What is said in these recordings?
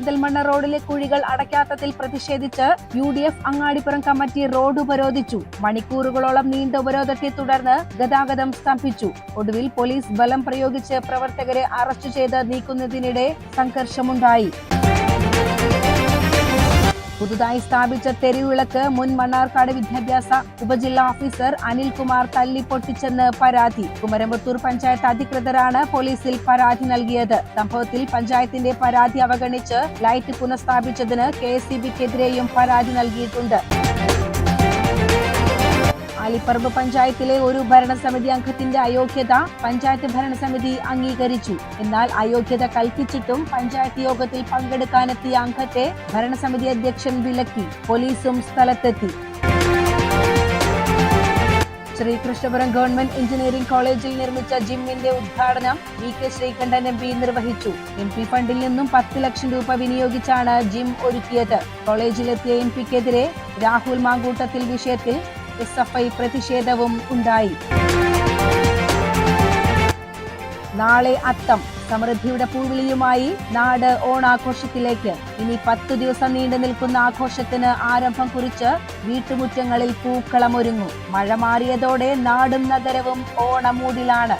പെരിന്തൽമണ്ണ റോഡിലെ കുഴികൾ അടയ്ക്കാത്തതിൽ പ്രതിഷേധിച്ച് U D F Angadippuram committee road ഉപരോധിച്ചു. മണിക്കൂറുകളോളം നീണ്ട ഉപരോധത്തെ തുടർന്ന് ഗതാഗതം സ്തംഭിച്ചു. ഒടുവിൽ പോലീസ് ബലം പ്രയോഗിച്ച് പ്രവർത്തകരെ അറസ്റ്റ് ചെയ്ത് നീക്കുന്നതിനിടെ സംഘർഷമുണ്ടായി. പുതുതായി സ്ഥാപിച്ച തെരുവിളക്ക് മുൻ മണ്ണാർക്കാട് വിദ്യാഭ്യാസ ഉപജില്ലാ ഓഫീസർ അനിൽകുമാർ തല്ലിപ്പൊട്ടിച്ചെന്ന് പരാതി. കുമരമ്പത്തൂർ പഞ്ചായത്ത് അധികൃതരാണ് പോലീസിൽ പരാതി നൽകിയത്. സംഭവത്തിൽ പഞ്ചായത്തിന്റെ പരാതി അവഗണിച്ച് ലൈറ്റ് പുനഃസ്ഥാപിച്ചതിന് കെ എസ് പരാതി നൽകിയിട്ടുണ്ട്. ആലിപ്പറമ്പ് പഞ്ചായത്തിലെ ഒരു ഭരണസമിതി അംഗത്തിന്റെ അയോഗ്യത പഞ്ചായത്ത് ഭരണസമിതി അംഗീകരിച്ചു. എന്നാൽ അയോഗ്യത കൽപ്പിച്ചിട്ടും പഞ്ചായത്ത് യോഗത്തിൽ പങ്കെടുക്കാനെത്തിയ അംഗത്തെ ഭരണസമിതി അധ്യക്ഷൻ വിലക്കി പോലീസും സ്ഥലത്തെത്തി. ശ്രീകൃഷ്ണപുരം ഗവൺമെന്റ് എഞ്ചിനീയറിംഗ് കോളേജിൽ നിർമ്മിച്ച ജിമ്മിന്റെ ഉദ്ഘാടനം V K Sreekandan M P നിർവഹിച്ചു. എം പി ഫണ്ടിൽ നിന്നും പത്ത് ലക്ഷം രൂപ വിനിയോഗിച്ചാണ് ജിം ഒരുക്കിയത്. കോളേജിലെത്തിയ എം പിക്കെതിരെ രാഹുൽ മാങ്കൂട്ടത്തിൽ വിഷയത്തിൽ എസ് എഫ് ഐ പ്രതിഷേധവും ഉണ്ടായി. നാളെ അത്തം സമൃദ്ധിയുടെ പൂവിളിയുമായി നാട് ഓണാഘോഷത്തിലേക്ക്. ഇനി പത്തു ദിവസം നീണ്ടു നിൽക്കുന്ന ആഘോഷത്തിന് ആരംഭം കുറിച്ച് വീട്ടുമുറ്റങ്ങളിൽ പൂക്കളമൊരുങ്ങും. മഴ മാറിയതോടെ നാടും നഗരവും ഓണമൂടിലാണ്.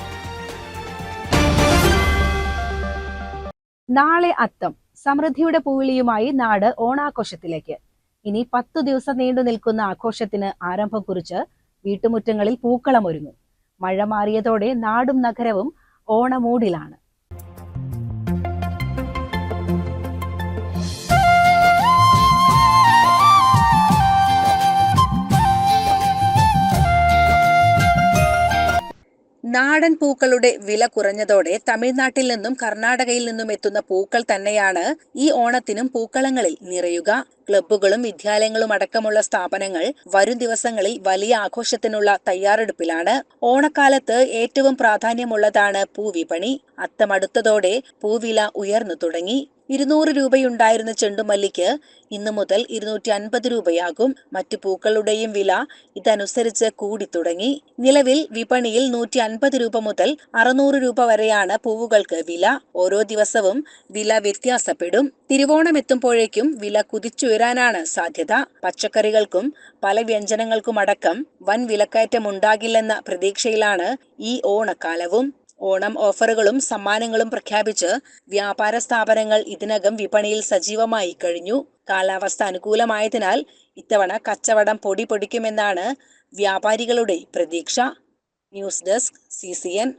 നാളെ അത്തം സമൃദ്ധിയുടെ പൂവിളിയുമായി നാട് ഓണാഘോഷത്തിലേക്ക്. ഇനി പത്തു ദിവസം നീണ്ടു നിൽക്കുന്ന ആഘോഷത്തിന് ആരംഭം കുറിച്ച് വീട്ടുമുറ്റങ്ങളിൽ പൂക്കളമൊരുങ്ങും മഴ മാറിയതോടെ നാടും നഗരവും ഓണമൂടിലാണ്. നാടൻ പൂക്കളുടെ വില കുറഞ്ഞതോടെ തമിഴ്നാട്ടിൽ നിന്നും കർണാടകയിൽ നിന്നും എത്തുന്ന പൂക്കൾ തന്നെയാണ് ഈ ഓണത്തിനും പൂക്കളങ്ങളിൽ നിറയുക. ക്ലബ്ബുകളും വിദ്യാലയങ്ങളും അടക്കമുള്ള സ്ഥാപനങ്ങൾ വരും ദിവസങ്ങളിൽ വലിയ ആഘോഷത്തിനുള്ള തയ്യാറെടുപ്പിലാണ്. ഓണക്കാലത്ത് ഏറ്റവും പ്രാധാന്യമുള്ളതാണ് പൂവിപണി അത്തമടുത്തതോടെ പൂവില ഉയർന്നു തുടങ്ങി. ഇരുന്നൂറ് രൂപയുണ്ടായിരുന്ന ചെണ്ടുമല്ലിക്ക് ഇന്നു മുതൽ ഇരുന്നൂറ്റി അൻപത് രൂപയാകും. മറ്റു പൂക്കളുടെയും വില ഇതനുസരിച്ച് കൂടി തുടങ്ങി. നിലവിൽ വിപണിയിൽ നൂറ്റി അൻപത് രൂപ മുതൽ അറുന്നൂറ് രൂപ വരെയാണ് പൂവുകൾക്ക് വില. ഓരോ ദിവസവും വില വ്യത്യാസപ്പെടും. തിരുവോണം എത്തുമ്പോഴേക്കും വില കുതിച്ചുയരാനാണ് സാധ്യത. പച്ചക്കറികൾക്കും പല വ്യഞ്ജനങ്ങൾക്കുമടക്കം വൻ വിലക്കയറ്റം ഉണ്ടാകില്ലെന്ന പ്രതീക്ഷയിലാണ് ഈ ഓണക്കാലവും. ഓണം ഓഫറുകളും സമ്മാനങ്ങളും പ്രഖ്യാപിച്ച് വ്യാപാര സ്ഥാപനങ്ങൾ ഇതിനകം വിപണിയിൽ സജീവമായി കഴിഞ്ഞു. കാലാവസ്ഥ അനുകൂലമായതിനാൽ ഇത്തവണ കച്ചവടം പൊടി പൊടിക്കുമെന്നാണ് വ്യാപാരികളുടെ പ്രതീക്ഷ. News desk C C N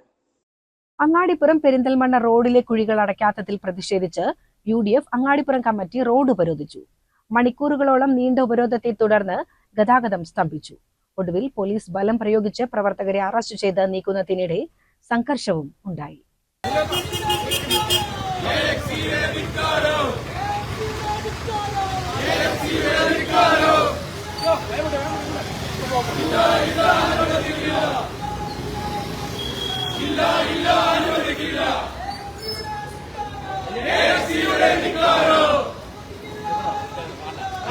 Angadippuram Perinthalmanna റോഡിലെ കുഴികൾ അടയ്ക്കാത്തതിൽ പ്രതിഷേധിച്ച് U D F Angadippuram committee road ഉപരോധിച്ചു. മണിക്കൂറുകളോളം നീണ്ട ഉപരോധത്തെ തുടർന്ന് ഗതാഗതം സ്തംഭിച്ചു. ഒടുവിൽ പോലീസ് ബലം പ്രയോഗിച്ച് പ്രവർത്തകരെ അറസ്റ്റ് ചെയ്ത് നീക്കുന്നതിനിടെ സംഘർഷവും ഉണ്ടായി.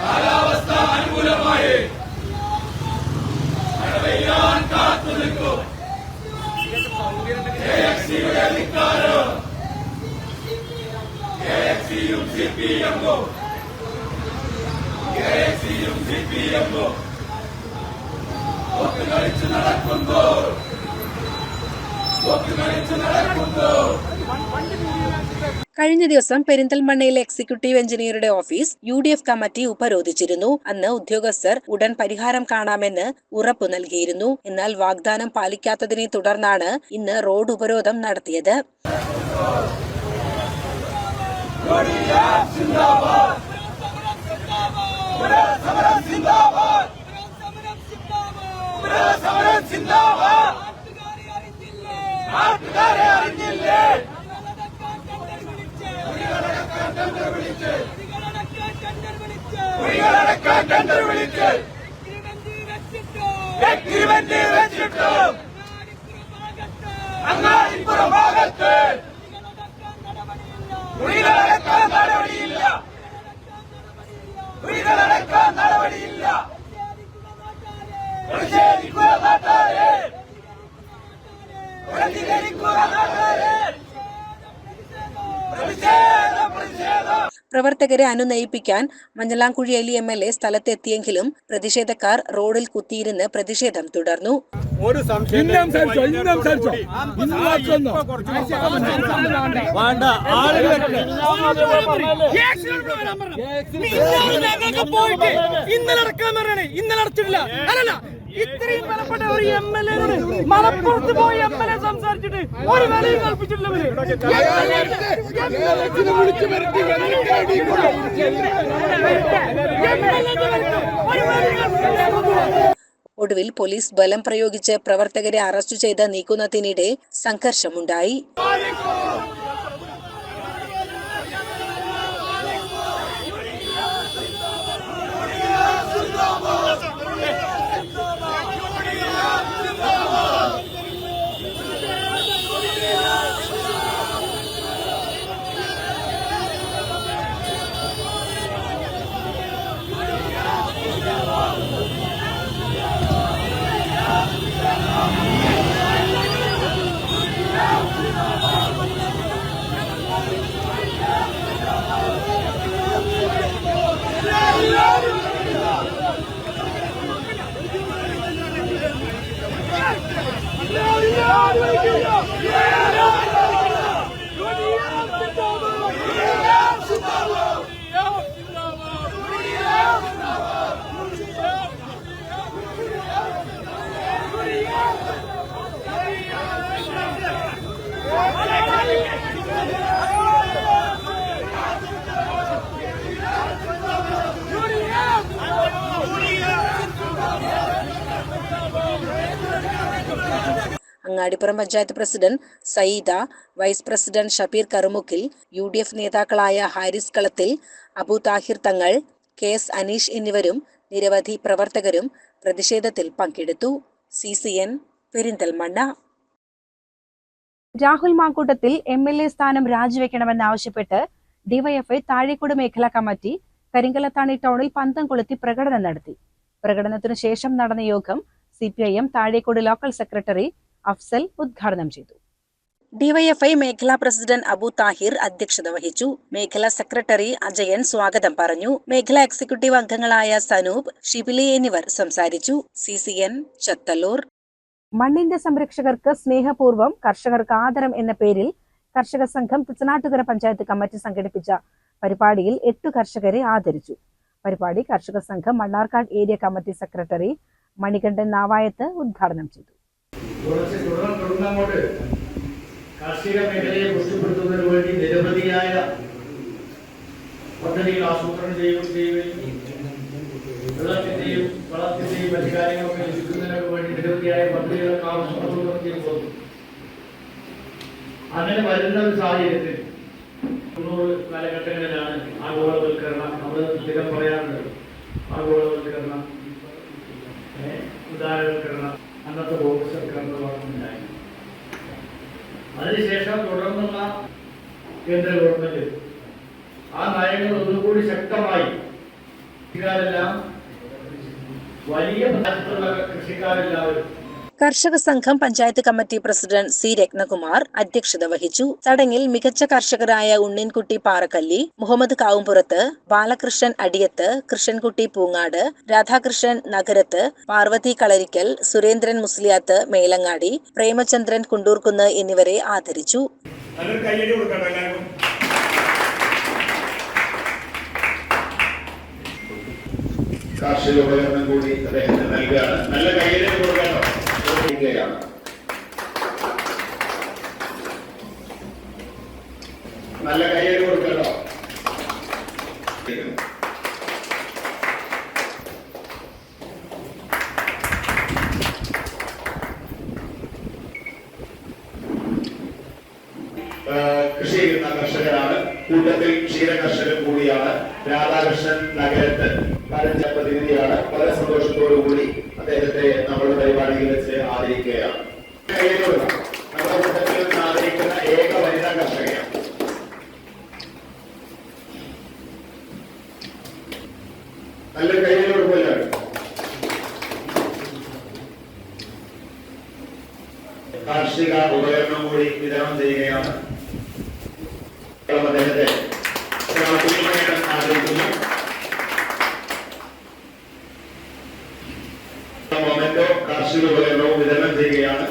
കാലാവസ്ഥ അനുകൂലമായി മഴ പെയ്യാൻ കാത്തു നിൽക്കും യുടെ നിക്കാരോ കെ എഫ് സിയും സി പി എമ്മും കഴിഞ്ഞ ദിവസം പെരിന്തൽമണ്ണയിലെ എക്സിക്യൂട്ടീവ് എഞ്ചിനീയറുടെ office U D F committee ഉപരോധിച്ചിരുന്നു. അന്ന് ഉദ്യോഗസ്ഥർ ഉടൻ പരിഹാരം കാണാമെന്ന് ഉറപ്പു നൽകിയിരുന്നു. എന്നാൽ വാഗ്ദാനം പാലിക്കാത്തതിനെ തുടർന്നാണ് ഇന്ന് റോഡ് ഉപരോധം നടത്തിയത്. കുഴികളടക്കാൻ ടെണ്ടർ വിളിച്ച് എഗ്രിമെന്റ് വെച്ചിട്ട് അങ്ങാടിപ്പുറം ഭാഗത്ത് കുഴികളടക്കാൻ നടപടിയില്ല. പ്രവർത്തകരെ അനുനയിപ്പിക്കാൻ Manjalamkuzhi Ali M L A സ്ഥലത്തെത്തിയെങ്കിലും പ്രതിഷേധക്കാർ റോഡിൽ കുത്തിയിരുന്ന് പ്രതിഷേധം തുടർന്നു ഒരു സംശയം ഇന്നലെ അടച്ചിട്ടില്ല ഇത്രയും ബലപ്പെട്ട ഒരു എം എൽ എയോട് മലപ്പുറത്ത് പോയി എം എൽ എ സംസാരിച്ചിട്ട് ഒരു വിലയും കൽപ്പിച്ചിട്ടില്ല ഒടുവിൽ പോലീസ് ബലം പ്രയോഗിച്ച് പ്രവർത്തകരെ അറസ്റ്റ് ചെയ്ത് നീക്കുന്നതിനിടെ സംഘർഷമുണ്ടായി. Angadippuram panchayat president Sayyida vice president Shabeer Karumukkil U D F നേതാക്കളായ ഹാരിസ് കളത്തിൽ അബു താഹിർ തങ്ങൾ കെ എസ് അനീഷ് എന്നിവരും നിരവധി പ്രവർത്തകരും പ്രതിഷേധത്തിൽ പങ്കെടുത്തു. C C N Perinthalmanna. Rahul Mamkootathil M L A സ്ഥാനം രാജിവെക്കണമെന്നാവശ്യപ്പെട്ട് ഡിവൈഎഫ്ഐ താഴേക്കോട് മേഖലാ കമ്മിറ്റി കരിങ്കലത്താണി ടൗണിൽ പന്തം കൊളുത്തി പ്രകടനം നടത്തി. പ്രകടനത്തിനു ശേഷം നടന്ന യോഗം C P I M Thazhekode local secretary Afsal ഉദ്ഘാടനം ചെയ്തു. ഡിവൈഎഫ്ഐ മേഖലാ പ്രസിഡന്റ് അബു താഹിർ അധ്യക്ഷത വഹിച്ചു. മേഖലാ സെക്രട്ടറി അജയൻ സ്വാഗതം പറഞ്ഞു. മേഖലാ എക്സിക്യൂട്ടീവ് അംഗങ്ങളായ സനൂപ് ഷിബിലി എന്നിവർ സംസാരിച്ചു. സി സി എൻ ചത്തല്ലൂർ മണ്ണിന്റെ സംരക്ഷകർക്ക് സ്നേഹപൂർവം കർഷകർക്ക് ആദരം എന്ന പേരിൽ കർഷക സംഘം തുച്ചനാട്ടുകര പഞ്ചായത്ത് കമ്മിറ്റി സംഘടിപ്പിച്ച പരിപാടിയിൽ എട്ടു കർഷകരെ ആദരിച്ചു. പരിപാടി കർഷക സംഘം Mannarkkad area committee secretary Manikandan Navayath ഉദ്ഘാടനം ചെയ്തു. കുറച്ച് തുടർന്ന് തുടർന്നങ്ങോട്ട് കാർഷിക മേഖലയെ പുഷ്ടിപ്പെടുത്തുന്നതിന് വേണ്ടി നിരവധിയായ പദ്ധതികൾ ആസൂത്രണം ചെയ്യുകയും ചെയ്യുകയും വെള്ളത്തിന്റെയും വളത്തിന്റെയും മറ്റു കാര്യങ്ങളൊക്കെ ലഭിക്കുന്നതിനൊക്കെ വേണ്ടി നിരവധിയായ പദ്ധതികളൊക്കെ ആസൂത്രണം ചെയ്യുമ്പോൾ അങ്ങനെ വരുന്ന ഒരു സാഹചര്യത്തിൽ തൊണ്ണൂറ് കാലഘട്ടങ്ങളിലാണ് ആഗോളവൽക്കരണം. നമ്മൾ സ്ഥിരം പറയാറുണ്ട് ആഗോളവൽക്കരണം ഉദാരവൽക്കരണം. അന്നത്തെ ബോക്സ് സർക്കാരിനുണ്ടായി അതിനുശേഷം തുടർന്നുള്ള കേന്ദ്ര ഗവൺമെന്റ് ആ നയങ്ങൾ ഒന്നുകൂടി ശക്തമായി കൃഷിക്കാരെല്ലാം വലിയ കൃഷിക്കാരെല്ലാവരും കർഷക സംഘം panchayat committee president C. Ratnakumar അധ്യക്ഷത വഹിച്ചു. ചടങ്ങിൽ മികച്ച കർഷകരായ ഉണ്ണിൻകുട്ടി പാറക്കല്ലി മുഹമ്മദ് കാവുംപുറത്ത് ബാലകൃഷ്ണൻ അടിയത്ത് കൃഷ്ണൻകുട്ടി പൂങ്ങാട് രാധാകൃഷ്ണൻ നഗരത്ത് പാർവതി കളരിക്കൽ സുരേന്ദ്രൻ മുസ്ലിയാത്ത് മേലങ്ങാടി പ്രേമചന്ദ്രൻ കുണ്ടൂർക്കുന്ന് എന്നിവരെ ആദരിച്ചു. കാർഷിക ഉപകരണം കൂടി അദ്ദേഹത്തിന് നൽകുകയാണ്. നല്ല കൈകാര്യം കൊടുക്കാനോ കൊടുക്കുകയാണ് നല്ല കയ്യടി കൊടുക്കട്ടോ. കൃഷി ചെയ്യുന്ന കർഷകരാണ്. കൂട്ടത്തിൽ ക്ഷീര കൂടിയാണ്. രാധാകൃഷ്ണൻ നഗരത്ത് കരഞ്ഞ പ്രതിനിധിയാണ് വളരെ സന്തോഷത്തോടു കൂടി അദ്ദേഹത്തെ നമ്മുടെ പരിപാടിയിൽ വെച്ച് ആദരിക്കുകയാണ് കയ്യിൽ കൊടുക്കണം. നമ്മുടെ കൂട്ടത്തിൽ നിന്ന് ആദരിക്കുന്ന ഏക വനിതാ കർഷകയാണ് നല്ലൊരു കയ്യിൽ കൊടുക്കുമല്ലോ കാർഷിക ഉപകരണം കൂടി വിതരണം ചെയ്യുകയാണ് അദ്ദേഹത്തെ പ്രാഥമികമായിട്ട് ആദരിക്കുന്നു മൊമെന്റോ കാർഷിക ഉപകരണവും വിതരണം ചെയ്യുകയാണ്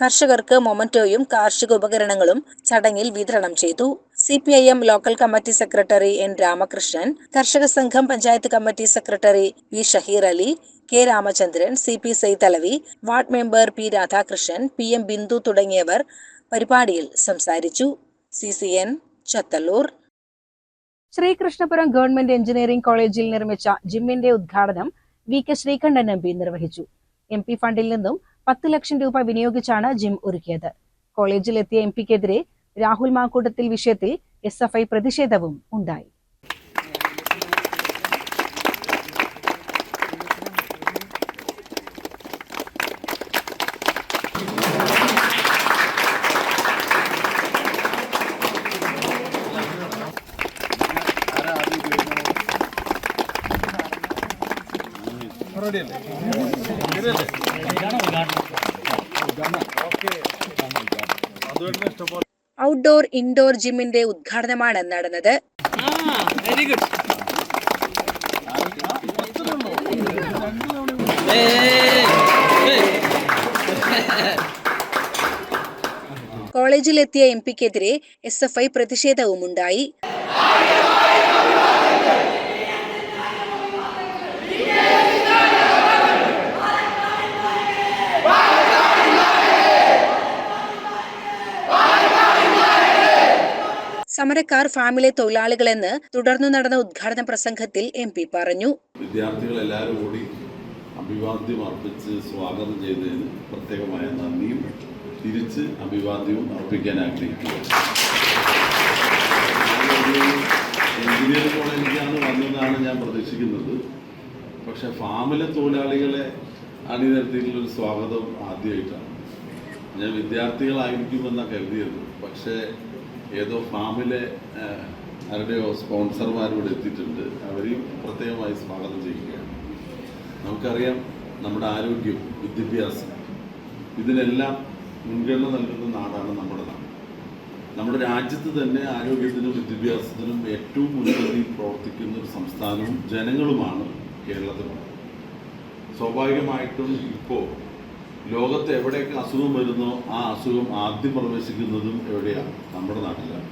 കർഷകർക്ക് മൊമന്റോയും കാർഷിക ഉപകരണങ്ങളും ചടങ്ങിൽ വിതരണം ചെയ്തു. C P I M local committee secretary N Ramakrishnan കർഷക സംഘം panchayat committee secretary V Shaheer Ali K Ramachandran C P Saithalavi ward member P Radhakrishnan P M Bindu തുടങ്ങിയവർ പരിപാടിയിൽ സംസാരിച്ചു. C C N Chathallur. Sreekrishnapuram government engineering കോളേജിൽ നിർമ്മിച്ച ജിമ്മിന്റെ ഉദ്ഘാടനം V K Sreekandan M P നിർവഹിച്ചു. എം പി ഫണ്ടിൽ നിന്നും പത്ത് ലക്ഷം രൂപ വിനിയോഗിച്ചാണ് ജിം ഒരുക്കിയത്. കോളേജിലെത്തിയ എം പിക്കെതിരെ രാഹുൽ മാക്കൂട്ടത്തിൽ വിഷയത്തിൽ എസ് എഫ് ഐ പ്രതിഷേധവും ഉണ്ടായി. ഔട്ട്ഡോർ ഇൻഡോർ ജിമ്മിന്റെ ഉദ്ഘാടനമാണ് നടന്നത്. വെരി ഗുഡ് കോളേജിലെത്തിയ എം പിക്കെതിരെ എസ് എഫ് ഐ പ്രതിഷേധവുമുണ്ടായി. സമരക്കാർ ഫാമിലെ തൊഴിലാളികളെന്ന് തുടർന്നു നടന്ന ഉദ്ഘാടന പ്രസംഗത്തിൽ എം പി പറഞ്ഞു. വിദ്യാർത്ഥികൾ എല്ലാവരും കൂടി അഭിവാദ്യം അർപ്പിച്ച് സ്വാഗതം ചെയ്തതിന് പ്രത്യേകമായ നന്ദിയും തിരിച്ച് അഭിവാദ്യവും അർപ്പിക്കാൻ ആഗ്രഹിക്കുന്നു എഞ്ചിനീയറിംഗ് കോളേജിലേക്കാണ് വന്നതാണ് ഞാൻ പ്രതീക്ഷിക്കുന്നത്. പക്ഷെ ഫാമിലെ തൊഴിലാളികളെ അണിനിരത്തിയിട്ടുള്ളൊരു സ്വാഗതം ആദ്യമായിട്ടാണ്. ഞാൻ വിദ്യാർത്ഥികളായിരിക്കുമെന്നാണ് കരുതിയത്. പക്ഷേ ഏതോ ഫാമിലെ ആരുടെയോ സ്പോൺസർമാർ ഇവിടെ എത്തിയിട്ടുണ്ട്. അവരെയും പ്രത്യേകമായി സ്വാഗതം ചെയ്യുകയാണ്. നമുക്കറിയാം നമ്മുടെ ആരോഗ്യം വിദ്യാഭ്യാസം ഇതിനെല്ലാം മുൻഗണന നൽകുന്ന നാടാണ് നമ്മുടെ നാട്. നമ്മുടെ രാജ്യത്ത് തന്നെ ആരോഗ്യത്തിനും വിദ്യാഭ്യാസത്തിനും ഏറ്റവും മുൻപന്തിയിൽ പ്രവർത്തിക്കുന്ന ഒരു സംസ്ഥാനവും ജനങ്ങളുമാണ് കേരളത്തിലുള്ളത്. സ്വാഭാവികമായിട്ടും ഇപ്പോൾ ലോകത്ത് എവിടെയൊക്കെ അസുഖം വരുന്നോ ആ അസുഖം ആദ്യം പ്രവേശിക്കുന്നതും എവിടെയാണ്? നമ്മുടെ നാട്ടിലാണ്.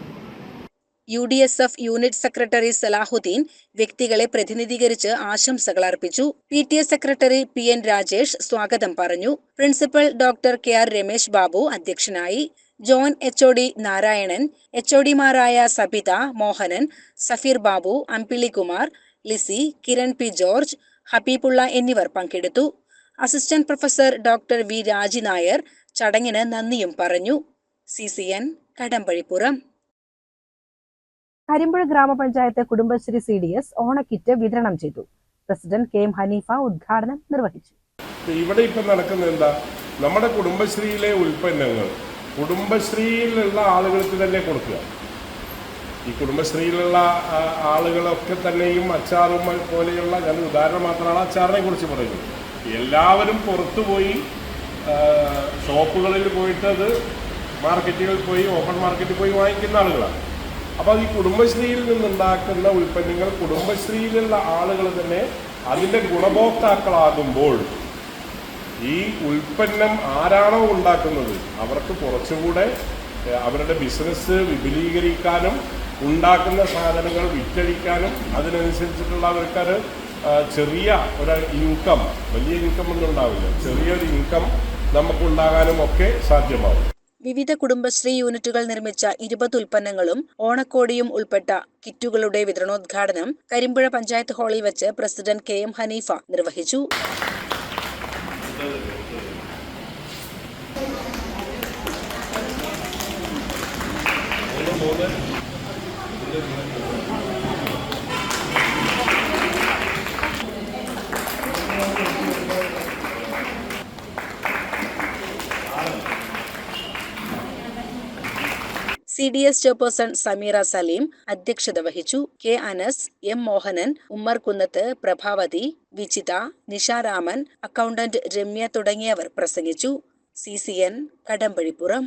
U D S F unit secretary Salahuddin വ്യക്തികളെ പ്രതിനിധീകരിച്ച് ആശംസകൾ അർപ്പിച്ചു. P T A secretary P N Rajesh സ്വാഗതം പറഞ്ഞു. Principal doctor K R Ramesh Babu അധ്യക്ഷനായി. John H O D Narayanan H O ഡിമാരായ Sabitha Mohanan Safeer Babu Ambilikumar Lissy Kiran P George ഹബീബുള്ള എന്നിവർ പങ്കെടുത്തു. അസിസ്റ്റന്റ് പ്രൊഫസർ ഡോക്ടർ വി രാജി നായർ ചടങ്ങിന് നന്ദിയും പറഞ്ഞു. C C N Kadampazhipuram. Karimpuzha ഗ്രാമപഞ്ചായത്ത് കുടുംബശ്രീ സി ഡി എസ് ഓണക്കിറ്റ് വിതരണം ചെയ്തു. പ്രസിഡന്റ് കെ എം ഹനീഫ ഉദ്ഘാടനം നിർവഹിച്ചു. ഇവിടെ ഇപ്പം നടക്കുന്നത് എന്താ? നമ്മുടെ കുടുംബശ്രീയിലെ ഉൽപ്പന്നങ്ങൾ കുടുംബശ്രീയിലുള്ള ആളുകൾക്ക് തന്നെ കൊടുക്കുക. ഈ കുടുംബശ്രീയിലുള്ള ആളുകളൊക്കെ തന്നെയും അച്ചാറും പോലെയുള്ള ഞാൻ ഉദാഹരണം മാത്രമാണ് അച്ചാറിനെ കുറിച്ച് പറയുന്നത്. എല്ലാവരും പുറത്തുപോയി ഷോപ്പുകളിൽ പോയിട്ട് അത് മാർക്കറ്റുകളിൽ പോയി ഓപ്പൺ മാർക്കറ്റിൽ പോയി വാങ്ങിക്കുന്ന ആളുകളാണ്. അപ്പോൾ ഈ കുടുംബശ്രീയിൽ നിന്നുണ്ടാക്കുന്ന ഉൽപ്പന്നങ്ങൾ കുടുംബശ്രീയിലുള്ള ആളുകൾ തന്നെ അതിന്റെ ഗുണഭോക്താക്കളാകുമ്പോൾ ഈ ഉൽപ്പന്നം ആരാണോ ഉണ്ടാക്കുന്നത് അവർക്ക് കുറച്ചുകൂടെ അവരുടെ ബിസിനസ് വിപുലീകരിക്കാനും ഉണ്ടാക്കുന്ന സാധനങ്ങൾ വിറ്റഴിക്കാനും അതിനനുസരിച്ചിട്ടുള്ള അവർക്കൊരു ആ, ചെറിയ ഒരു ഇൻകം വലിയ ഇൻകം ഒന്നും ഉണ്ടാവില്ല. ചെറിയൊരു ഇൻകം നമുക്കുണ്ടാകാനും ഒക്കെ സാധ്യമാവും. വിവിധ കുടുംബശ്രീ യൂണിറ്റുകൾ നിർമ്മിച്ച ഇരുപത് ഉൽപ്പന്നങ്ങളും ഓണക്കോടിയും ഉൾപ്പെട്ട കിറ്റുകളുടെ വിതരണോദ്ഘാടനം കരിമ്പുഴ പഞ്ചായത്ത് ഹാളിൽ വെച്ച് പ്രസിഡന്റ് കെ എം ഹനീഫ നിർവഹിച്ചു. C D S chairperson Sameera Saleem അധ്യക്ഷത വഹിച്ചു. K Anas M Mohanan Ummer Kunnath Prabhavathi Vichitha Nisharaman accountant Ramya തുടങ്ങിയവർ പ്രസംഗിച്ചു. C C N Kadampazhipuram.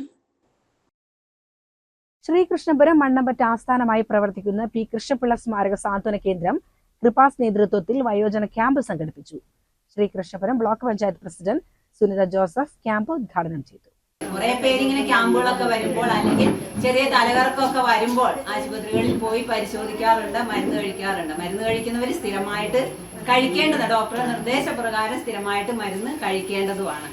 Sreekrishnapuram Mannampatta ആസ്ഥാനമായി പ്രവർത്തിക്കുന്ന പി കൃഷ്ണപിള്ള സ്മാരക സാന്ത്വന കേന്ദ്രം കൃപാസ് നേതൃത്വത്തിൽ വയോജന ക്യാമ്പ് സംഘടിപ്പിച്ചു. Sreekrishnapuram block panchayat president Sunitha Joseph camp ഉദ്ഘാടനം ചെയ്തു. കുറെ പേരിങ്ങനെ ക്യാമ്പുകളൊക്കെ വരുമ്പോൾ അല്ലെങ്കിൽ ചെറിയ തലകറക്കമൊക്കെ വരുമ്പോൾ ആശുപത്രികളിൽ പോയി പരിശോധിക്കാറുണ്ട് മരുന്ന് കഴിക്കാറുണ്ട്. മരുന്ന് കഴിക്കുന്നവർ സ്ഥിരമായിട്ട് കഴിക്കേണ്ടത് ഡോക്ടറുടെ നിർദ്ദേശപ്രകാരം സ്ഥിരമായിട്ട് മരുന്ന് കഴിക്കേണ്ടതുമാണ്.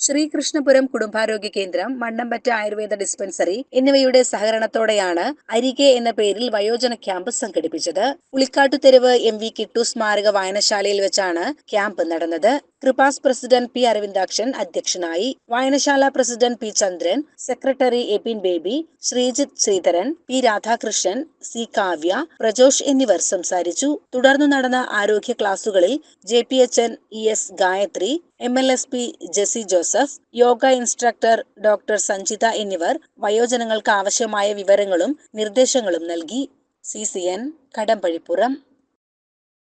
ശ്രീകൃഷ്ണപുരം കുടുംബാരോഗ്യ കേന്ദ്രം മണ്ണമ്പറ്റ ആയുർവേദ ഡിസ്പെൻസറി എന്നിവയുടെ സഹകരണത്തോടെയാണ് അരികെ എന്ന പേരിൽ വയോജന ക്യാമ്പ് സംഘടിപ്പിച്ചത്. ഉളിക്കാട്ടുതെരുവ് എം വി കിട്ടു സ്മാരക വായനശാലയിൽ വെച്ചാണ് ക്യാമ്പ് നടന്നത്. കൃപാസ് പ്രസിഡന്റ് പി അരവിന്ദാക്ഷൻ അധ്യക്ഷനായി. വായനശാല president P Chandran secretary Epin Baby Sreejith Sreedharan P Radhakrishnan C Kavya Prajosh എന്നിവർ സംസാരിച്ചു. തുടർന്നു നടന്ന ആരോഗ്യ ക്ലാസുകളിൽ J P H N E S Gayathri M L S P Jessy Joseph yoga instructor doctor Sanjitha എന്നിവർ വയോജനങ്ങൾക്ക് ആവശ്യമായ വിവരങ്ങളും നിർദ്ദേശങ്ങളും നൽകി. C C N Kadampazhipuram.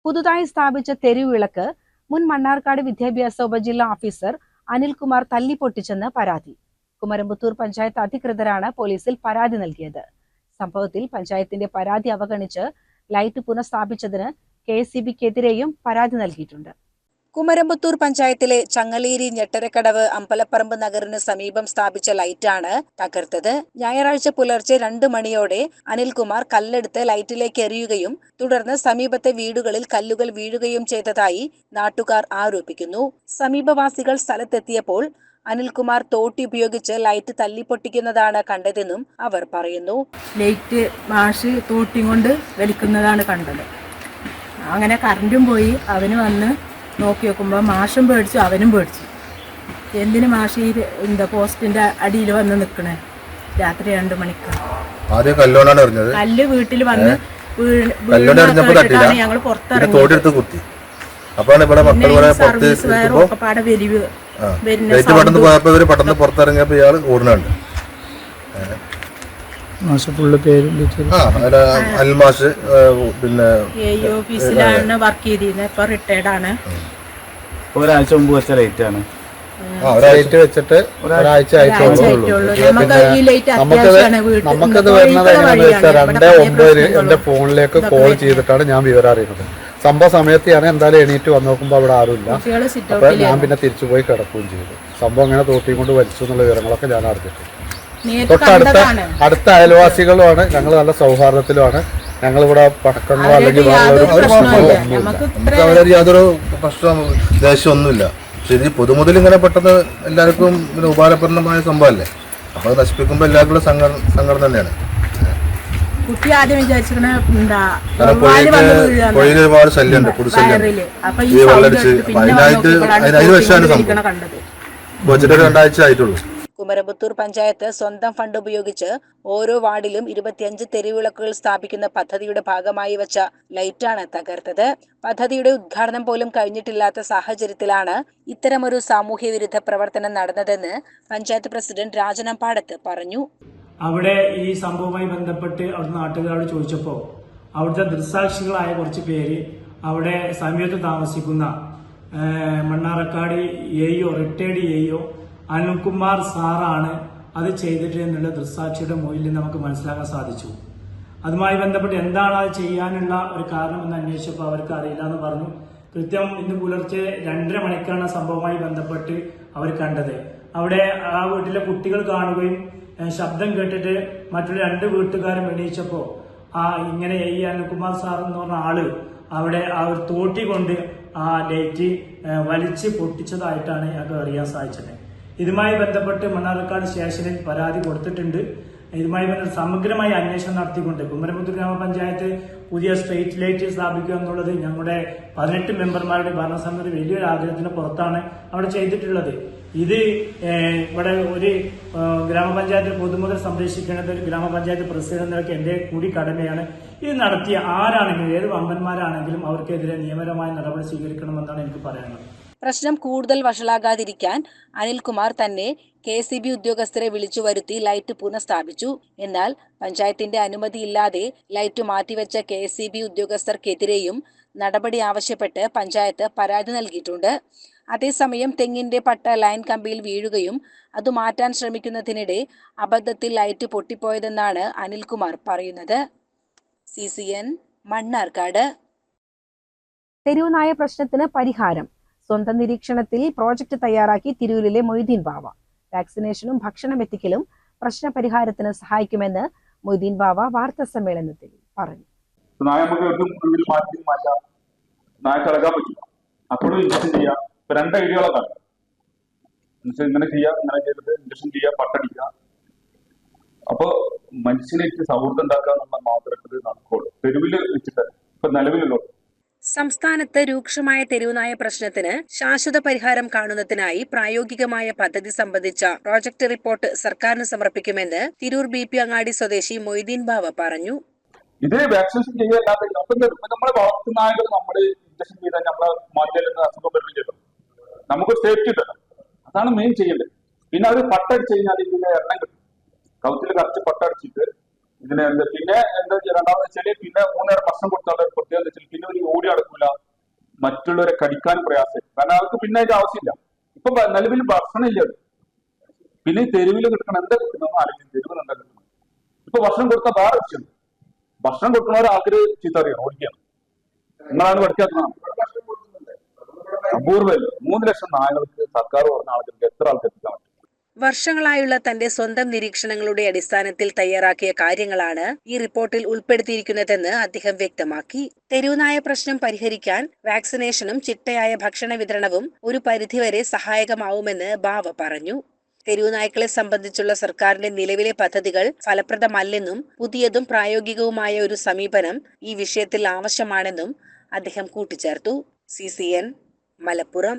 പുതുതായി സ്ഥാപിച്ച തെരുവിളക്ക് മുൻ മണ്ണാർക്കാട് വിദ്യാഭ്യാസ ഉപജില്ലാ ഓഫീസർ അനിൽകുമാർ തല്ലിപ്പൊട്ടിച്ചെന്ന് പരാതി. കുമരമ്പത്തൂർ പഞ്ചായത്ത് അധികൃതരാണ് പോലീസിൽ പരാതി നൽകിയത്. സംഭവത്തിൽ പഞ്ചായത്തിന്റെ പരാതി അവഗണിച്ച് ലൈറ്റ് പുനഃസ്ഥാപിച്ചതിന് കെ എസ് സി ബിക്കെതിരെയും പരാതി നൽകിയിട്ടുണ്ട്. കുമരമ്പത്തൂർ പഞ്ചായത്തിലെ ചങ്ങലേരി ഞെട്ടരക്കടവ് അമ്പലപ്പറമ്പ് നഗറിന് സമീപം സ്ഥാപിച്ച ലൈറ്റാണ് തകർത്തത്. ഞായറാഴ്ച പുലർച്ചെ രണ്ട് മണിയോടെ അനിൽകുമാർ കല്ലെടുത്ത് ലൈറ്റിലേക്ക് എറിയുകയും തുടർന്ന് സമീപത്തെ വീടുകളിൽ കല്ലുകൾ വീഴുകയും ചെയ്തതായി നാട്ടുകാർ ആരോപിക്കുന്നു. സമീപവാസികൾ സ്ഥലത്തെത്തിയപ്പോൾ അനിൽകുമാർ തോട്ടി ഉപയോഗിച്ച് ലൈറ്റ് തല്ലിപ്പൊട്ടിക്കുന്നതാണ് കണ്ടതെന്നും അവർ പറയുന്നു. ലൈറ്റ് മാഷ് തോട്ടിയും കൊണ്ട് വലിക്കുന്നതാണ് കണ്ടത്. അങ്ങനെ കറണ്ടും പോയി. അവന് വന്ന് നോക്കി നോക്കുമ്പോൾ മാഷും പേടിച്ചു അവനും പേടിച്ചു. എന്തിന് മാഷ് ഈ എന്താ പോസ്റ്റിന്റെ അടിയിൽ വന്ന് നിൽക്കണേ രാത്രി രണ്ടു മണിക്ക്. കല്ല് വീട്ടിൽ വന്ന് ഞങ്ങൾ ഞങ്ങൾ പുറത്തിറങ്ങി ഇവിടെ മക്കൾ സർവീസ് വയറും ഒക്കെ പാടെ വരുന്ന പെട്ടെന്ന് പോയപ്പോ ഇവർ പെട്ടെന്ന് പുറത്തിറങ്ങിയപ്പോ ഇയാൾ ഓടുന്നുണ്ട് ആ ഏ, പിന്നെ എ ഓഫീസിലാണ് വർക്ക് ചെയ്തിരുന്നത് ഇപ്പൊ റിട്ടയർഡ് ആണ്. ഒരാഴ്ച മുമ്പ് വെച്ച ആണ്. ആ ഒരാഴ്ച വെച്ചിട്ട് ഒരാഴ്ച ആയിട്ടുള്ളൂ നമുക്ക് ഈ ലൈറ്റ് അത്യാവശ്യമാണ് വീട്ടിൽ. നമുക്കത് വരുന്നത് എങ്ങനെയാണെന്ന് വെച്ചാൽ രണ്ട് ഒമ്പതിന് എന്റെ ഫോണിലേക്ക് കോൾ ചെയ്തിട്ടാണ് ഞാൻ വിവരം അറിയുന്നത് സംഭവ സമയത്ത് ഞാൻ എന്തായാലും എണീറ്റ് വന്ന് നോക്കുമ്പോൾ അവിടെ ആരുമില്ല. സിറ്റ് അപ്പൊ ഞാൻ പിന്നെ തിരിച്ചു പോയി കിടക്കുകയും ചെയ്തു. സംഭവം അങ്ങനെ തോട്ടിയും കൊണ്ട് വലിച്ചു എന്നുള്ള വിവരങ്ങളൊക്കെ ഞാൻ അറിഞ്ഞിട്ടുണ്ട്. തൊട്ടടുത്ത അടുത്ത അയൽവാസികളുമാണ് ഞങ്ങൾ നല്ല സൗഹാർദ്ദത്തിലുമാണ് ഞങ്ങൾ ഇവിടെ പടക്കങ്ങളോ അല്ലെങ്കിൽ അവരുടെ ഒരു യാതൊരു പ്രശ്നം ദേഷ്യമൊന്നുമില്ല പക്ഷെ ഇത് പൊതുമുതൽ ഇങ്ങനെ പെട്ടെന്ന് എല്ലാവർക്കും പിന്നെ ഉപാലപൂർണമായ സംഭവമല്ലേ അപ്പൊ അത് നശിപ്പിക്കുമ്പോൾ എല്ലാവർക്കും സംഘടന തന്നെയാണ് കുട്ടി ആദ്യം പുഴയിൽ ഒരുപാട് ശല്യമുണ്ട് പുതുശല്യം ഈ വെള്ളടിച്ച് അതിനായിട്ട് അതിന് വെച്ചാണ് സംഭവം ഒരു രണ്ടാഴ്ച ആയിട്ടുള്ളൂ കുമരപുത്തൂർ പഞ്ചായത്ത് സ്വന്തം ഫണ്ട് ഉപയോഗിച്ച് ഓരോ വാർഡിലും ഇരുപത്തിയഞ്ച് തെരുവിളക്കുകൾ സ്ഥാപിക്കുന്ന പദ്ധതിയുടെ ഭാഗമായി വെച്ച ലൈറ്റാണ് തകർത്തത്. പദ്ധതിയുടെ ഉദ്ഘാടനം പോലും കഴിഞ്ഞിട്ടില്ലാത്ത സാഹചര്യത്തിലാണ് ഇത്തരമൊരു സാമൂഹ്യ വിരുദ്ധ പ്രവർത്തനം നടന്നതെന്ന് പഞ്ചായത്ത് പ്രസിഡന്റ് രാജനമ്പാടത്ത് പറഞ്ഞു. അവിടെ ഈ സംഭവവുമായി ബന്ധപ്പെട്ട് അവിടെ നാട്ടുകാരോട് ചോദിച്ചപ്പോൾ അവിടുത്തെ ദൃസാക്ഷികളായ കുറച്ച് പേര് അവിടെ സമീപത്ത് താമസിക്കുന്ന Mannarkkad AEO retired AEO Anilkumar സാറാണ് അത് ചെയ്തിട്ട് എന്നുള്ള ദൃസാക്ഷിയുടെ മൊഴിയിൽ നമുക്ക് മനസ്സിലാക്കാൻ സാധിച്ചു. അതുമായി ബന്ധപ്പെട്ട് എന്താണ് അത് ചെയ്യാനുള്ള ഒരു കാരണം എന്ന് അന്വേഷിച്ചപ്പോൾ അവർക്ക് അറിയില്ല എന്ന് പറഞ്ഞു. കൃത്യം ഇന്ന് പുലർച്ചെ രണ്ടര മണിക്കാണ് സംഭവവുമായി ബന്ധപ്പെട്ട് അവർ കണ്ടത്. അവിടെ ആ വീട്ടിലെ കുട്ടികൾ കാണുകയും ശബ്ദം കേട്ടിട്ട് മറ്റുള്ള രണ്ട് വീട്ടുകാരും എണീച്ചപ്പോൾ ആ ഇങ്ങനെ ഈ അനുകുമാർ സാർ എന്ന് പറഞ്ഞ ആൾ അവിടെ ആ ഒരു തോട്ടി കൊണ്ട് ആ ലൈറ്റ് വലിച്ച് പൊട്ടിച്ചതായിട്ടാണ് ഞങ്ങൾക്ക് അറിയാൻ സാധിച്ചത്. ഇതുമായി ബന്ധപ്പെട്ട് മണ്ണാർക്കാട് സ്റ്റേഷനിൽ പരാതി കൊടുത്തിട്ടുണ്ട്. ഇതുമായി ബന്ധപ്പെട്ട് സമഗ്രമായി അന്വേഷണം നടത്തിക്കൊണ്ട് കുമരമുത്തൂർ ഗ്രാമപഞ്ചായത്ത് പുതിയ സ്ട്രീറ്റ് ലൈറ്റ് സ്ഥാപിക്കുക എന്നുള്ളത് ഞങ്ങളുടെ പതിനെട്ട് മെമ്പർമാരുടെ ഭരണസമിതി വലിയൊരു ആഗ്രഹത്തിന് പുറത്താണ് അവിടെ ചെയ്തിട്ടുള്ളത്. ഇത് ഇവിടെ ഒരു ഗ്രാമപഞ്ചായത്ത് പൊതുമുതൽ സംരക്ഷിക്കേണ്ടത് ഒരു ഗ്രാമപഞ്ചായത്ത് പ്രസിഡന്റ് എന്നൊക്കെ എന്റെ കൂടി കടമയാണ് ഇത് നടത്തിയ ആരാണെങ്കിലും ഏത് വമ്പന്മാരാണെങ്കിലും അവർക്കെതിരെ നിയമപരമായ നടപടി സ്വീകരിക്കണമെന്നാണ് എനിക്ക് പറയാനുള്ളത്. പ്രശ്നം കൂടുതൽ വഷളാകാതിരിക്കാൻ അനിൽകുമാർ തന്നെ കെ സി ബി ഉദ്യോഗസ്ഥരെ വിളിച്ചു വരുത്തി ലൈറ്റ് പുനഃസ്ഥാപിച്ചു. എന്നാൽ പഞ്ചായത്തിന്റെ അനുമതിയില്ലാതെ ലൈറ്റ് മാറ്റിവെച്ച കെ സി ബി ഉദ്യോഗസ്ഥർക്കെതിരെയും നടപടി ആവശ്യപ്പെട്ട് പഞ്ചായത്ത് പരാതി നൽകിയിട്ടുണ്ട്. അതേസമയം തെങ്ങിന്റെ പട്ട ലൈൻ കമ്പിയിൽ വീഴുകയും അത് മാറ്റാൻ ശ്രമിക്കുന്നതിനിടെ അബദ്ധത്തിൽ ലൈറ്റ് പൊട്ടിപ്പോയതെന്നാണ് അനിൽകുമാർ പറയുന്നത്. C C N Mannarkkad. തെരുവുനായ പ്രശ്നത്തിന് പരിഹാരം. സ്വന്തം നിരീക്ഷണത്തിൽ പ്രോജക്റ്റ് തയ്യാറാക്കി തിരൂരിലെ മൊയ്തീൻ ബാവ. വാക്സിനേഷനും ഭക്ഷണം എത്തിക്കലും പ്രശ്നപരിഹാരത്തിന് സഹായിക്കുമെന്ന് മൊയ്തീൻ ബാവ വാർത്താ സമ്മേളനത്തിൽ പറഞ്ഞു. നായ നമുക്ക് മാറ്റി മാറ്റാം നായ കിടക്കാൻ പറ്റില്ല അപ്പോഴും ഇഞ്ചക്ഷൻ ചെയ്യാം. ഇപ്പൊ ഇങ്ങനെ ചെയ്യാം ഇങ്ങനെ ചെയ്തിട്ട് ഇഞ്ചക്ഷൻ ചെയ്യാം പട്ടടിക്കുക അപ്പൊ മനുഷ്യനെ സൗഹൃദം ഉണ്ടാക്കുക മാത്രമേ നടക്കുള്ളൂ. തെരുവിൽ വെച്ചിട്ട് ഇപ്പൊ നിലവിലുള്ളൂ സംസ്ഥാനത്ത് രൂക്ഷമായ തെരുവുനായ പ്രശ്നത്തിന് ശാശ്വത പരിഹാരം കാണുന്നതിനായി പ്രായോഗികമായ പദ്ധതി സംബന്ധിച്ച പ്രോജക്ട് റിപ്പോർട്ട് സർക്കാരിന് സമർപ്പിക്കുമെന്ന് തിരൂർ ബി പി അങ്ങാടി സ്വദേശി മൊയ്തീൻ ബാവ പറഞ്ഞു. ഇത് വാക്സിനേഷൻ ചെയ്യല്ലാത്ത അപ്പൊ ഇത് ഇപ്പൊ നമ്മളെ വളർത്തു നമ്മൾ ഇഞ്ചക്ഷൻ ചെയ്താൽ നമ്മളെ മാറ്റിയാൽ അസുഖം നമുക്ക് സേഫ്റ്റി തരണം അതാണ് മെയിൻ ചെയ്യേണ്ടത്. പിന്നെ അത് പട്ടടിച്ച് കഴിഞ്ഞാൽ ഇതിന്റെ എണ്ണം കിട്ടും. കൗത്തിൽ കറച്ച് പട്ടടിച്ചിട്ട് ഇതിന് എന്താ? പിന്നെ എന്താ രണ്ടാമത് വെച്ചാൽ പിന്നെ മൂന്നേരം ഭക്ഷണം കൊടുത്താൽ ഒരു പ്രത്യേകത വെച്ചാൽ പിന്നെ ഒരു ഓടി അടക്കൂല മറ്റുള്ളവരെ കടിക്കാൻ പ്രയാസം. കാരണം അവർക്ക് പിന്നെ അതിന്റെ ആവശ്യമില്ല. ഇപ്പൊ നിലവിൽ ഭക്ഷണം ഇല്ല പിന്നെ തെരുവിൽ കിട്ടണം എന്താ കിട്ടുന്നത് ആലോചിക്കും തെരുവിൽ എന്താ കിട്ടണം ഇപ്പൊ ഭക്ഷണം കൊടുത്താൽ വേറെ വിഷയം. ഭക്ഷണം കൊടുക്കുന്നവർ ആൾക്കാര് ചീത്ത അറിയണം ഓടിക്കണം. നിങ്ങളാണ് പഠിക്കാത്തതാണ് അപൂർവല്ലേ മൂന്ന് ലക്ഷം നായകൾക്ക് സർക്കാർ പറഞ്ഞ ആൾക്കാർക്ക് എത്ര ആൾക്ക് എത്തിക്കാൻ പറ്റും? വർഷങ്ങളായുള്ള തന്റെ സ്വന്തം നിരീക്ഷണങ്ങളുടെ അടിസ്ഥാനത്തിൽ തയ്യാറാക്കിയ കാര്യങ്ങളാണ് ഈ റിപ്പോർട്ടിൽ ഉൾപ്പെടുത്തിയിരിക്കുന്നതെന്ന് അദ്ദേഹം വ്യക്തമാക്കി. തെരുവുനായ പ്രശ്നം പരിഹരിക്കാൻ വാക്സിനേഷനും ചിട്ടയായ ഭക്ഷണ വിതരണവും ഒരു പരിധിവരെ സഹായകമാവുമെന്ന് ബാവ പറഞ്ഞു. തെരുവുനായ്ക്കളെ സംബന്ധിച്ചുള്ള സർക്കാരിന്റെ നിലവിലെ പദ്ധതികൾ ഫലപ്രദമല്ലെന്നും പുതിയതും പ്രായോഗികവുമായ ഒരു സമീപനം ഈ വിഷയത്തിൽ ആവശ്യമാണെന്നും അദ്ദേഹം കൂട്ടിച്ചേർത്തു. സി മലപ്പുറം.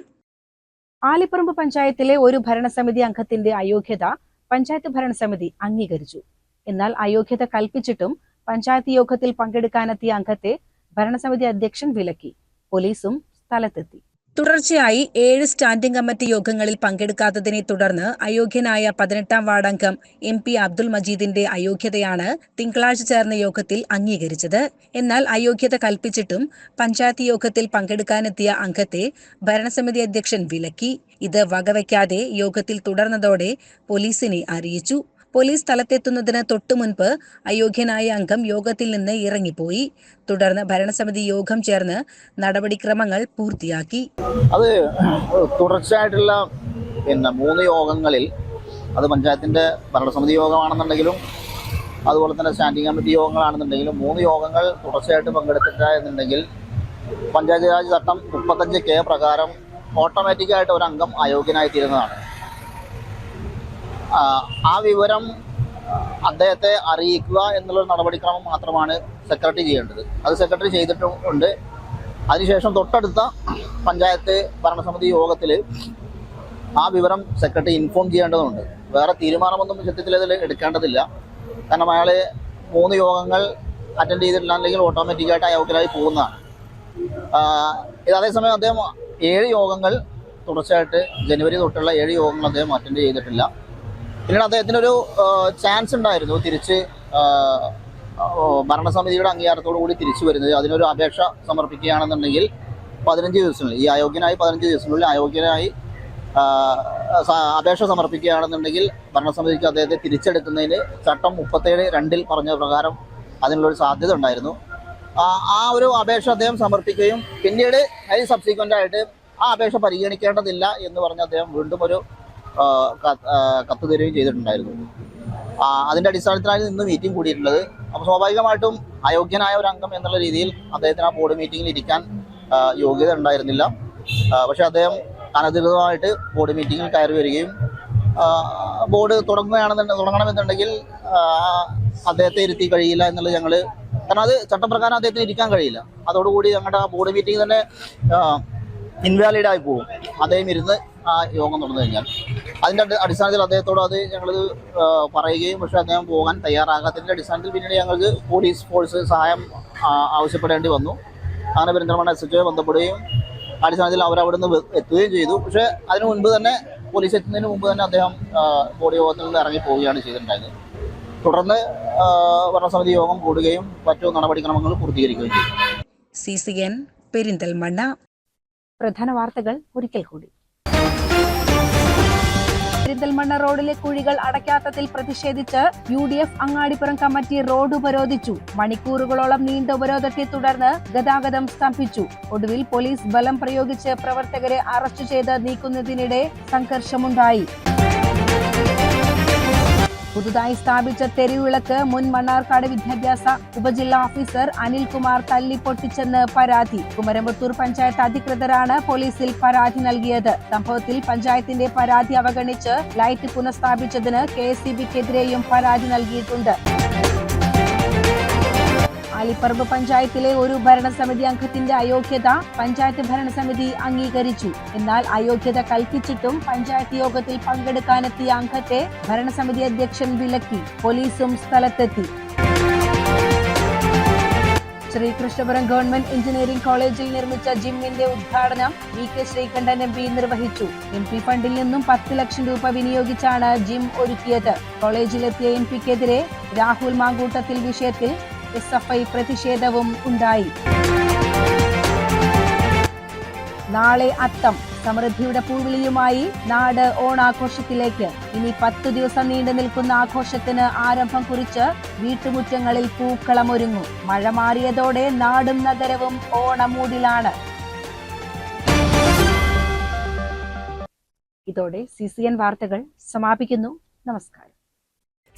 ആലിപ്പറമ്പ് പഞ്ചായത്തിലെ ഒരു ഭരണസമിതി അംഗത്തിന്റെ അയോഗ്യത പഞ്ചായത്ത് ഭരണസമിതി അംഗീകരിച്ചു. എന്നാൽ അയോഗ്യത കൽപ്പിച്ചിട്ടും പഞ്ചായത്ത് യോഗത്തിൽ പങ്കെടുക്കാനെത്തിയ അംഗത്തെ ഭരണസമിതി അധ്യക്ഷൻ വിലക്കി. പോലീസും സ്ഥലത്തെത്തി. തുടർച്ചയായി ഏഴ് സ്റ്റാൻഡിംഗ് കമ്മിറ്റി യോഗങ്ങളിൽ പങ്കെടുക്കാത്തതിനെ തുടർന്ന് അയോഗ്യനായ പതിനെട്ടാം വാർഡംഗം എം പി അബ്ദുൾ മജീദിന്റെ അയോഗ്യതയാണ് തിങ്കളാഴ്ച ചേർന്ന യോഗത്തിൽ അംഗീകരിച്ചത്. എന്നാൽ അയോഗ്യത കൽപ്പിച്ചിട്ടും പഞ്ചായത്ത് യോഗത്തിൽ പങ്കെടുക്കാനെത്തിയ അംഗത്തെ ഭരണസമിതി അധ്യക്ഷൻ വിലക്കി. ഇത് വകവയ്ക്കാതെ യോഗത്തിൽ തുടർന്നതോടെ പോലീസിനെ അറിയിച്ചു. പോലീസ് സ്ഥലത്തെത്തുന്നതിന് തൊട്ടു മുൻപ് അയോഗ്യനായ അംഗം യോഗത്തിൽ നിന്ന് ഇറങ്ങിപ്പോയി. തുടർന്ന് ഭരണസമിതി യോഗം ചേർന്ന് നടപടിക്രമങ്ങൾ പൂർത്തിയാക്കി. അത് തുടർച്ചയായിട്ടുള്ള പിന്നെ മൂന്ന് യോഗങ്ങളിൽ അത് പഞ്ചായത്തിന്റെ ഭരണസമിതി യോഗമാണെന്നുണ്ടെങ്കിലും അതുപോലെ തന്നെ സ്റ്റാൻഡിംഗ് കമ്മിറ്റി യോഗങ്ങളാണെന്നുണ്ടെങ്കിലും മൂന്ന് യോഗങ്ങൾ തുടർച്ചയായിട്ട് പങ്കെടുത്തിട്ടുണ്ടെങ്കിൽ പഞ്ചായത്ത് രാജ് ചട്ടം മുപ്പത്തഞ്ച് കെ പ്രകാരം ഓട്ടോമാറ്റിക്കായിട്ട് ഒരു അംഗം അയോഗ്യനായി തീരുന്നതാണ് ആ, വിവരം അദ്ദേഹത്തെ അറിയിക്കുക എന്നുള്ള നടപടിക്രമം മാത്രമാണ് സെക്രട്ടറി ചെയ്യേണ്ടത്. അത് സെക്രട്ടറി ചെയ്തിട്ടുണ്ട്. അതിനുശേഷം തൊട്ടടുത്ത പഞ്ചായത്ത് ഭരണസമിതി യോഗത്തിൽ ആ വിവരം സെക്രട്ടറി ഇൻഫോം ചെയ്യേണ്ടതുണ്ട്. വേറെ തീരുമാനമൊന്നും സത്യത്തിൽ ഇതിൽ എടുക്കേണ്ടതില്ല. കാരണം അയാൾ മൂന്ന് യോഗങ്ങൾ അറ്റൻഡ് ചെയ്തിട്ടില്ല അല്ലെങ്കിൽ ഓട്ടോമാറ്റിക്കായിട്ട് അയോഗ്യരായി പോകുന്നതാണ്. ഇത് അതേസമയം അദ്ദേഹം ഏഴ് യോഗങ്ങൾ തുടർച്ചയായിട്ട് ജനുവരി തൊട്ടുള്ള ഏഴ് യോഗങ്ങൾ അദ്ദേഹം അറ്റൻഡ് ചെയ്തിട്ടില്ല. പിന്നീട് അദ്ദേഹത്തിനൊരു ചാൻസ് ഉണ്ടായിരുന്നു തിരിച്ച് ഭരണസമിതിയുടെ അംഗീകാരത്തോടു കൂടി തിരിച്ചു വരുന്നത്. അതിനൊരു അപേക്ഷ സമർപ്പിക്കുകയാണെന്നുണ്ടെങ്കിൽ പതിനഞ്ച് ദിവസങ്ങളിൽ ഈ അയോഗ്യനായി പതിനഞ്ച് ദിവസങ്ങളിൽ അയോഗ്യനായി അപേക്ഷ സമർപ്പിക്കുകയാണെന്നുണ്ടെങ്കിൽ ഭരണസമിതിക്ക് അദ്ദേഹത്തെ തിരിച്ചെടുക്കുന്നതിന് ചട്ടം മുപ്പത്തേഴ് രണ്ടിൽ പറഞ്ഞ പ്രകാരം അതിനുള്ളൊരു സാധ്യത ഉണ്ടായിരുന്നു. ആ ഒരു അപേക്ഷ അദ്ദേഹം സമർപ്പിക്കുകയും പിന്നീട് അതിന് സബ്സിക്വന്റ് ആയിട്ട് ആ അപേക്ഷ പരിഗണിക്കേണ്ടതില്ല എന്ന് പറഞ്ഞ് അദ്ദേഹം വീണ്ടും ഒരു കത്ത് തരികയും ചെയ്തിട്ടുണ്ടായിരുന്നു. അതിന്റെ അടിസ്ഥാനത്തിലാണ് ഇന്ന് മീറ്റിംഗ് കൂടിയിട്ടുള്ളത്. അപ്പോൾ സ്വാഭാവികമായിട്ടും അയോഗ്യനായ ഒരു അംഗം എന്നുള്ള രീതിയിൽ അദ്ദേഹത്തിന് ആ ബോർഡ് മീറ്റിംഗിൽ ഇരിക്കാൻ യോഗ്യത ഉണ്ടായിരുന്നില്ല. പക്ഷെ അദ്ദേഹം അനധികൃതമായിട്ട് ബോർഡ് മീറ്റിംഗിൽ കയറി വരികയും ബോർഡ് തുടങ്ങുകയാണെന്നുണ്ടെങ്കിൽ തുടങ്ങണമെന്നുണ്ടെങ്കിൽ അദ്ദേഹത്തെ ഇരുത്തി കഴിയില്ല എന്നുള്ളത് ഞങ്ങൾ കാരണം അത് ചട്ടപ്രകാരം അദ്ദേഹത്തിന് ഇരിക്കാൻ കഴിയില്ല. അതോടുകൂടി ഞങ്ങളുടെ ആ ബോർഡ് മീറ്റിംഗ് തന്നെ ഇൻവാലിഡ് ആയി പോകും അദ്ദേഹം ഇരുന്ന് ആ യോഗം തുടർന്നു കഴിഞ്ഞാൽ. അതിന്റെ അടിസ്ഥാനത്തിൽ അദ്ദേഹത്തോട് അത് ഞങ്ങൾ പറയുകയും പക്ഷെ അദ്ദേഹം പോകാൻ തയ്യാറാകാത്തതിന്റെ അടിസ്ഥാനത്തിൽ പിന്നീട് ഞങ്ങൾക്ക് പോലീസ് ഫോഴ്സ് സഹായം ആവശ്യപ്പെടേണ്ടി വന്നു. അങ്ങനെ പെരിന്തൽമണ്ണ എസ് എച്ച് ബന്ധപ്പെടുകയും അടിസ്ഥാനത്തിൽ അവർ നിന്ന് എത്തുകയും ചെയ്തു. പക്ഷേ അതിനു മുൻപ് തന്നെ പോലീസ് എത്തുന്നതിന് മുമ്പ് തന്നെ അദ്ദേഹം ബോഡി യോഗത്തിൽ നിന്ന് ഇറങ്ങി പോവുകയാണ് ചെയ്തിട്ടുണ്ടായത്. തുടർന്ന് ഭരണസമിതി യോഗം കൂടുകയും മറ്റു നടപടിക്രമങ്ങൾ പൂർത്തീകരിക്കുകയും ചെയ്തു. C C N Perinthalmanna. പ്രധാന വാർത്തകൾ ഒരിക്കൽ കൂടി. പെരിന്തൽമണ്ണ റോഡിലെ കുഴികൾ അടയ്ക്കാത്തതിൽ പ്രതിഷേധിച്ച് U D F Angadipuram committee road ഉപരോധിച്ചു. മണിക്കൂറുകളോളം നീണ്ട ഉപരോധത്തെ തുടർന്ന് ഗതാഗതം സ്തംഭിച്ചു. ഒടുവിൽ പോലീസ് ബലം പ്രയോഗിച്ച് പ്രവർത്തകരെ അറസ്റ്റ് ചെയ്ത് നീക്കുന്നതിനിടെ സംഘർഷമുണ്ടായി. പുതുതായി സ്ഥാപിച്ച തെരുവിളക്ക് മുൻ മണ്ണാർക്കാട് വിദ്യാഭ്യാസ ഉപജില്ലാ ഓഫീസർ അനിൽകുമാർ തല്ലിപ്പൊട്ടിച്ചെന്ന് പരാതി. കുമരമ്പത്തൂർ പഞ്ചായത്ത് അധികൃതരാണ് പോലീസിൽ പരാതി നൽകിയത്. സംഭവത്തിൽ പഞ്ചായത്തിന്റെ പരാതി അവഗണിച്ച് ലൈറ്റ് പുനഃസ്ഥാപിച്ചതിന് കെ എസ് പരാതി നൽകിയിട്ടുണ്ട്. ആലിപ്പറമ്പ് പഞ്ചായത്തിലെ ഒരു ഭരണസമിതി അംഗത്തിന്റെ അയോഗ്യത പഞ്ചായത്ത് ഭരണസമിതി അംഗീകരിച്ചു. എന്നാൽ അയോഗ്യത കൽപ്പിച്ചിട്ടും പഞ്ചായത്ത് യോഗത്തിൽ പങ്കെടുക്കാനെത്തിയ അംഗത്തെ ഭരണസമിതി അധ്യക്ഷൻ വിലക്കി പോലീസും സ്ഥലത്തെത്തി. ശ്രീകൃഷ്ണപുരം ഗവൺമെന്റ് എഞ്ചിനീയറിംഗ് കോളേജിൽ നിർമ്മിച്ച ജിമ്മിന്റെ ഉദ്ഘാടനം V K Sreekandan M P നിർവഹിച്ചു. എം പി ഫണ്ടിൽ നിന്നും പത്ത് ലക്ഷം രൂപ വിനിയോഗിച്ചാണ് ജിം ഒരുക്കിയത്. കോളേജിലെത്തിയ എം പിക്കെതിരെ രാഹുൽ മാങ്കൂട്ടത്തിൽ വിഷയത്തിൽ എസ് എഫ് ഐ പ്രതിഷേധവും ഉണ്ടായി. നാളെ അത്തം സമൃദ്ധിയുടെ പൂവിളിയുമായി നാട് ഓണാഘോഷത്തിലേക്ക്. ഇനി പത്തു ദിവസം നീണ്ടു നിൽക്കുന്ന ആഘോഷത്തിന് ആരംഭം കുറിച്ച് വീട്ടുമുറ്റങ്ങളിൽ പൂക്കളമൊരുങ്ങും. മഴ മാറിയതോടെ നാടും നഗരവും ഓണമൂടിലാണ്. ഇതോടെ സി സി എൻ വാർത്തകൾ സമാപിക്കുന്നു. നമസ്കാരം.